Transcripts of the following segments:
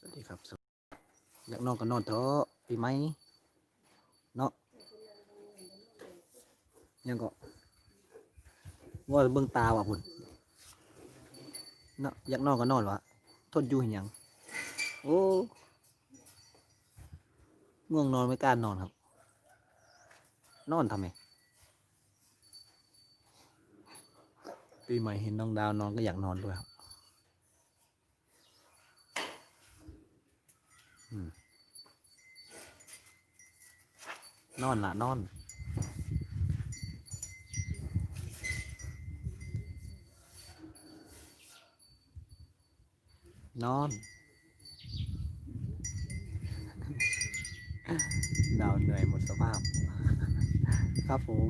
สวัสดีครับ อยากนอนก็นอนเถอะปีไหมเนาะยังก็ว่าเบิ่งตาว่ะพุ่นเนาะอยากนอนก็นอนวะทนอยู่เห็นยังโอ้ง่วงนอนไม่กล้านอนครับ นอนทำไมปีใหม่เห็นน้องดาวนอนก็อยากนอนด้วยครับ อืม นอนละนอน นอนดาวเหนื่อยหมดสภาพ ครับผม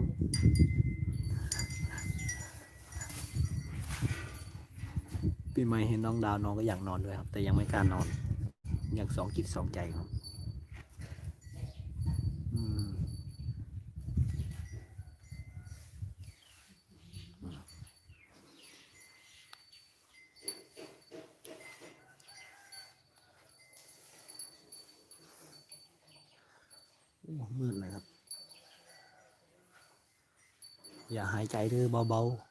ปีใหม่เห็นน้องดาวน้องก็อยากนอนด้วยครับ แต่ยังไม่กล้านอน อย่ากสองจิตสองใจครับอืมโอ้มืดเลยครับ อย่าหายใจเด้อเบาๆ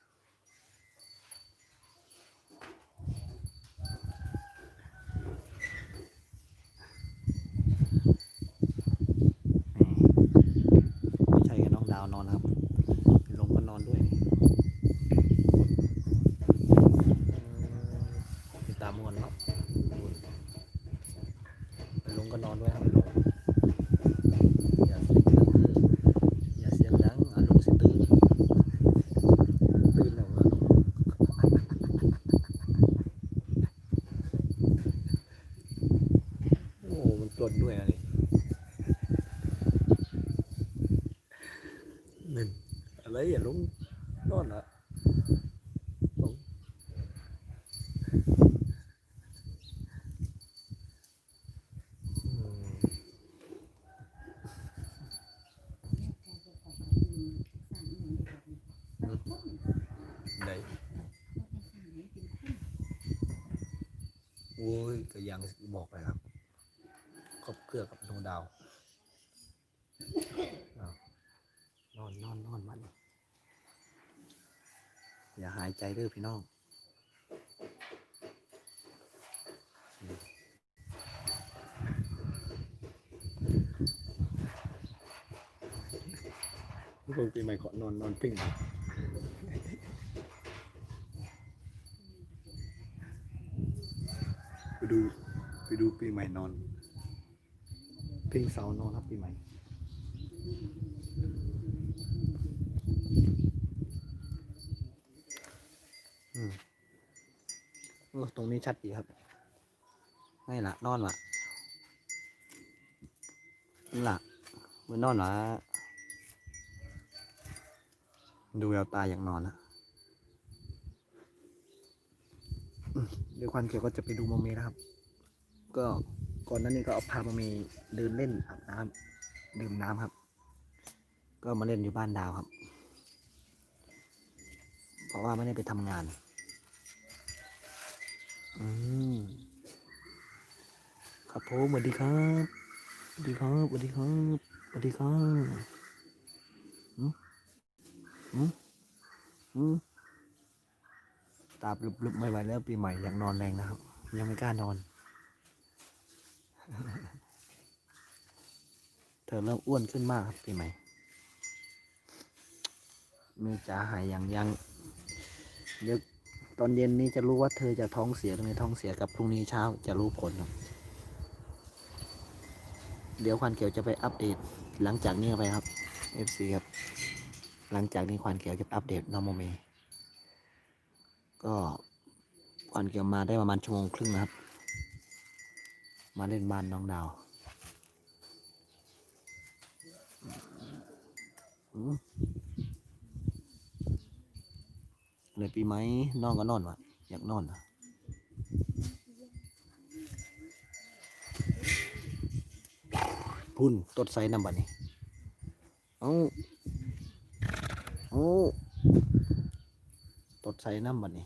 ไม่ใช่แค่น้องดาวนอนครับลงก็นอนด้วยติดตามมวนเนาะลงก็นอนด้วยครับลงอย่าเสียงดังเด้ออย่าเสียงดังอะลงสิตื่นตื่นแล้วมาลงโอ้มันกลนด้วยอะนี่หนึ่งอะไรอย่าลงนอนอะลงอืม ไหนโอ้ย ก็ยังบอกไปครับครบเครือกับดวงดาวนอนนอนนอนมันอย่าหายใจเด้อพี่น้องพวกปีใหม่ขอนอนนอนปิ้ง ไปดูไปดูปีใหม่นอน เพ่งเสานอนครับปีใหม่อืมโอ้ตรงนี้ชัดดีครับไม่ละนอนละนี่ละมันนอนละดูแววตาอย่างนอนนะ เดี๋ยวควันเขียวก็จะไปดูโมเมนะครับ ก็ก่อนนั้นนี่ก็เอาพาโมเมเดินเล่นอาบน้ำดื่มน้ำครับ ก็มาเล่นอยู่บ้านดาวครับ เพราะว่าไม่ได้ไปทำงาน อืมครับผมสวัสดีครับสวัสดีครับสวัสดีครับสวัสดีครับอืมอืมอืม ตาปลุบๆไม่ไหวแล้วปีใหม่อยากนอนแรงนะครับ ยังไม่กล้านอน เธอเริ่มอ้วนขึ้นมากครับปีใหม่มีจ๋าหายอย่างยังเดี๋ยวตอนเย็นนี้จะรู้ว่าเธอจะท้องเสียหรือไม่ท้องเสียกับพรุ่งนี้เช้าจะรู้ผลครับเดี๋ยวควันเขียวจะไปอัปเดต หลังจากนี้ไปครับ FC ครับ หลังจากนี้ควันเขียวจะอัปเดตน้องโมเม ก็ก่อนเกี่ยวมาได้ประมาณชั่วโมงครึ่งนะครับ มาเล่นบ้านน้องดาวเลยปีไหมนอนก็นอนวะอยากนอนอะพุ่นตดใส่น้ำบัดนี้ เอาเอา ส่น้ำบัดนี้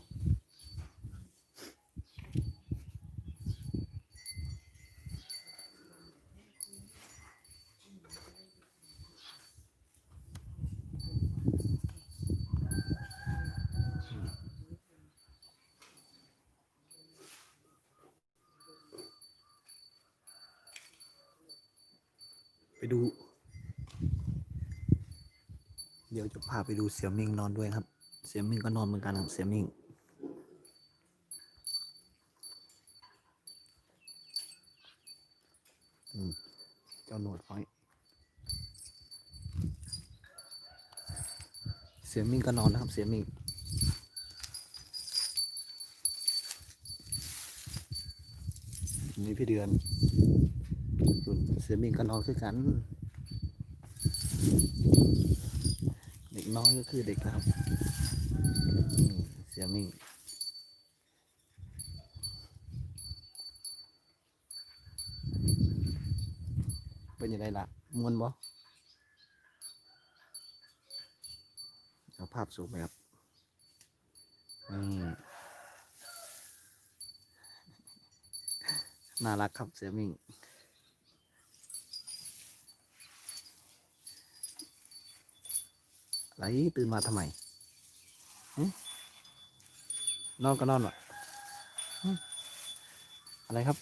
ไปดู เดี๋ยวจะพาไปดูเสี่ยวมิงนอนด้วยครับ เสี่ยมิงก็นอนเหมือนกันครับเสี่ยมิงเจ้าหนวดน้อยเสี่ยมิงก็นอนนะครับ เสี่ยมิงนี่พี่เดือนเสี่ยมิงก็นอนคือกันเด็กน้อยก็คือเด็กนะครับ มเสียมิ่งเป็นยังไงล่ะมวนบ่เอาภาพสูงไหมครับอืมน่ารักครับเสียมิ่งอะไรตื่นมาทำไม นอนก็นอนวะหึอะไรครับ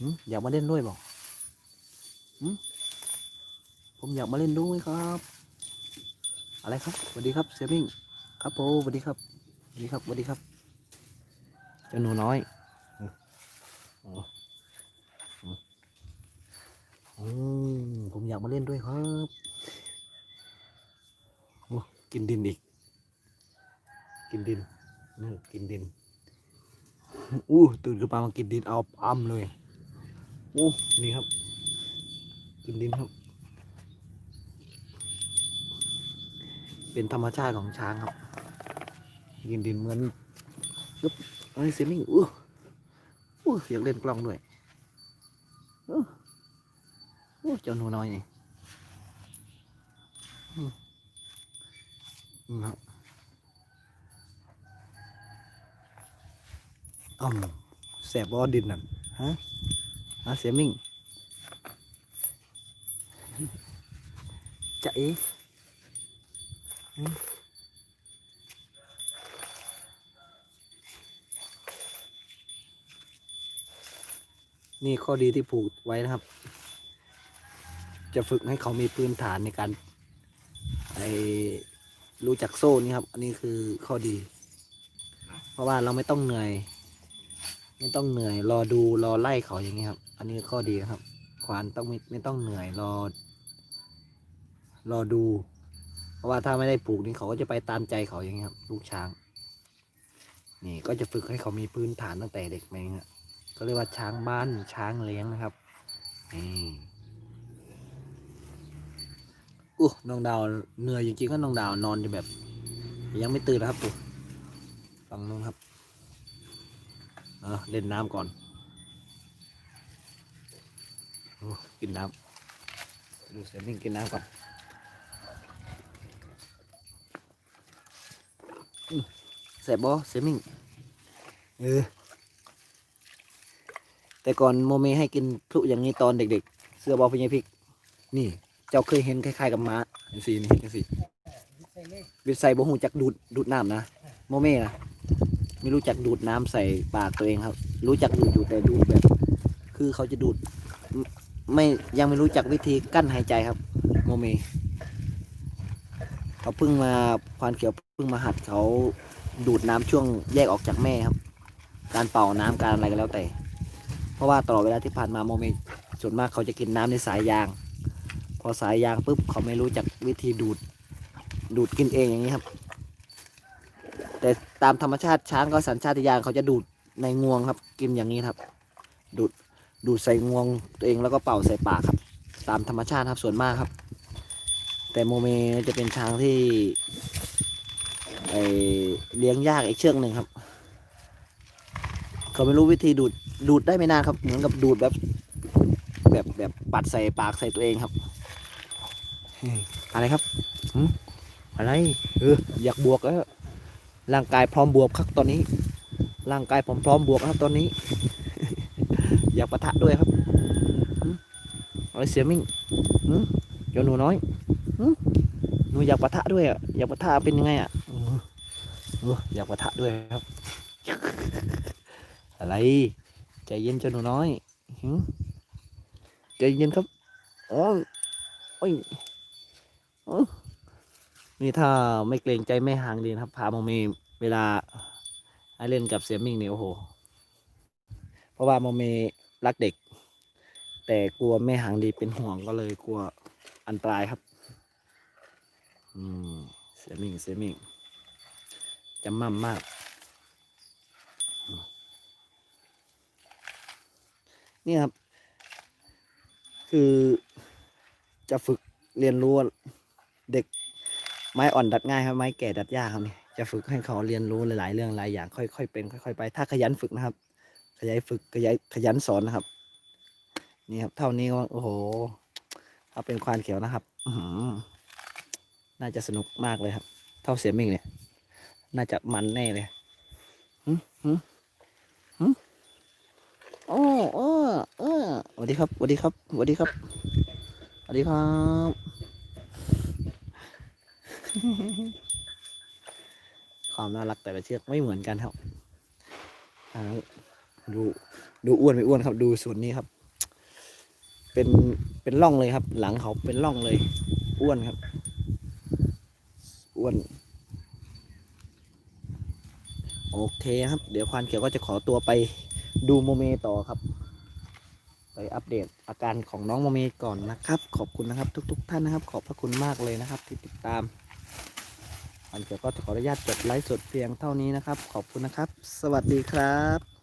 หึอยากมาเล่นด้วยบอกหึผมอยากมาเล่นด้วยครับ อะไรครับสวัสดีครับเซฟิงครับโปสวัสดีครับสวัสดีครับสวัสดีครับเจ้าหนูน้อยอืมอ๋ออืมอืมผมอยากมาเล่นด้วยครับโอ้กินดินอีก กินดิน นี่กินดิน อู้ตื่นขึ้นมามากินดินเอาอ้ำเลยโอ้นี่ครับ กินดินครับ เป็นธรรมชาติของช้างครับ กินดินเหมือนปึ๊บเอ้ยเสียมิ่งอู้อู้อยากเล่นกล้องด้วยอู้อู้เจ้าหนูน้อยนี่ครับ อมแสบบอดินนั่นฮะฮะเสียมิ่งจะเอ๋หึนี่ข้อดีที่ผูกไว้นะครับ จะฝึกให้เขามีพื้นฐานในการไอรู้จักโซ่นี่ครับ อันนี้คือข้อดี เพราะว่าเราไม่ต้องเหนื่อย ไม่ต้องเหนื่อยรอดูรอไล่เขาอย่างนี้ครับ อันนี้ข้อดีครับ ควานต้องไม่ไม่ต้องเหนื่อยรอ รอดู เพราะว่าถ้าไม่ได้ปลูกนี่เขาก็จะไปตามใจเขาอย่างนี้ครับ ลูกช้าง นี่ก็จะฝึกให้เขามีพื้นฐานตั้งแต่เด็กมาองเงี้ยก็เรียกว่าช้างบ้านช้างเลี้ยงนะครับนี่อู้น้องดาวเหนื่อยจริงๆก็น้องดาวนอนอยู่แบบ ยังไม่ตื่นนะครับปุ๊ฟังนู้นครับ เออเล่นน้ำก่อนโอ้กินน้ำดูเสียนิ่งกินน้ำก่อนอื้อแสบบอเสียมิ่งเออแต่ก่อนโมเมให้กินพลุอย่างนี้ตอนเด็ก ๆ เสื้อบอลพญาพริก นี่ เจ้าเคยเห็นคล้ายๆกับม้าจังสีนี่จังสีวิทย์ใส่บ่หูจักดูดดูดน้ำนะโมเม่นะ ไม่รู้จักดูดน้ำใส่ปากตัวเองครับ รู้จักดูดอยู่แต่ดูดแบบ คือเขาจะดูด ไม่ยังไม่รู้จักวิธีกั้นหายใจครับ โมเมเขาเพิ่งมาควานเขียวเพิ่งมาหัดเขาดูดน้ำช่วงแยกออกจากแม่ครับ การเป่าน้ำการอะไรก็แล้วแต่ เพราะว่าตลอดเวลาที่ผ่านมาโมเมส่วนมากเขาจะกินน้ำในสายยาง พอสายยางปุ๊บเขาไม่รู้จักวิธีดูดดูดกินเองอย่างนี้ครับ แต่ตามธรรมชาติช้างก็สัญชาตญาณเขาจะดูดในงวงครับ กินอย่างนี้ครับ ดูดดูดใส่งวงตัวเองแล้วก็เป่าใส่ปากครับ ตามธรรมชาติครับส่วนมากครับ แต่โมเมจะเป็นช้างที่ไอเลี้ยงยากอีกเชือกหนึ่งครับ เขาไม่รู้วิธีดูดดูดได้ไม่นานครับ เหมือนกับดูดแบบ แบบแบบปัดใส่ปากใส่ตัวเองครับอะไรครับหึอะไรเอออยากบวกแล้ว ร่างกายพร้อมบวกครับตอนนี้ ร่างกายผมพร้อมบวกครับตอนนี้ อยากปะทะด้วยครับอะไรเสียมิ่งหึเจ้าหนูน้อยหนูอยากปะทะด้วยอะอยากปะทะเป็นยังไงอะเอออยากปะทะด้วยครับ อะไรใจเย็นเจ้าหนูน้อยใจเย็นครับอ๋ออ้ยโอ้ นี่ถ้าไม่เกรงใจแม่หางดีนะครับพาโมเมเวลาให้เล่นกับเสียมิ่งเนี่ยโอ้โห เพราะว่าโมเมรักเด็ก แต่กลัวแม่หางดีเป็นห่วงก็เลยกลัวอันตรายครับ อืมเสียมิ่งเสียมิ่งจำมั่มมาก นี่ครับ คือจะฝึกเรียนรู้เด็ก ไม้อ่อนดัดง่ายครับไม้แก่ดัดยากครับนี่จะฝึกให้เขาเรียนรู้หลาย ๆ เรื่องหลายอย่างค่อย ๆ เป็นค่อย ๆ ไป ถ้าขยันฝึกนะครับ ขยันฝึกขยันขยันสอนนะครับ นี่ครับ เท่านี้ก็โอ้โหถ้าเป็นควานเขียวนะครับอืน่าจะสนุกมากเลยครับ เท่าเสียมิ่งเนี่ย น่าจะมันแน่เลยหึหึหึโอ้โอ้เออสวัสดีครับสวัสดีครับสวัสดีครับสวัสดีครับ ความน่ารักแต่ละเชือกไม่เหมือนกันครับดูดูอ้วนไม่อ้วนครับ ดูส่วนนี้ครับ เป็นเป็นร่องเลยครับ หลังเขาเป็นร่องเลย อ้วนครับ อ้วนโอเคครับ เดี๋ยวควานเขียวก็จะขอตัวไปดูโมเมต่อครับ ไปอัปเดตอาการของน้องโมเมก่อนนะครับ ขอบคุณนะครับ ทุก ๆ ท่านนะครับ ขอบพระคุณมากเลยนะครับ ที่ติดตาม ควานเขียวก็ขออนุญาตจบไลฟ์สดเพียงเท่านี้นะครับ ขอบคุณนะครับ สวัสดีครับ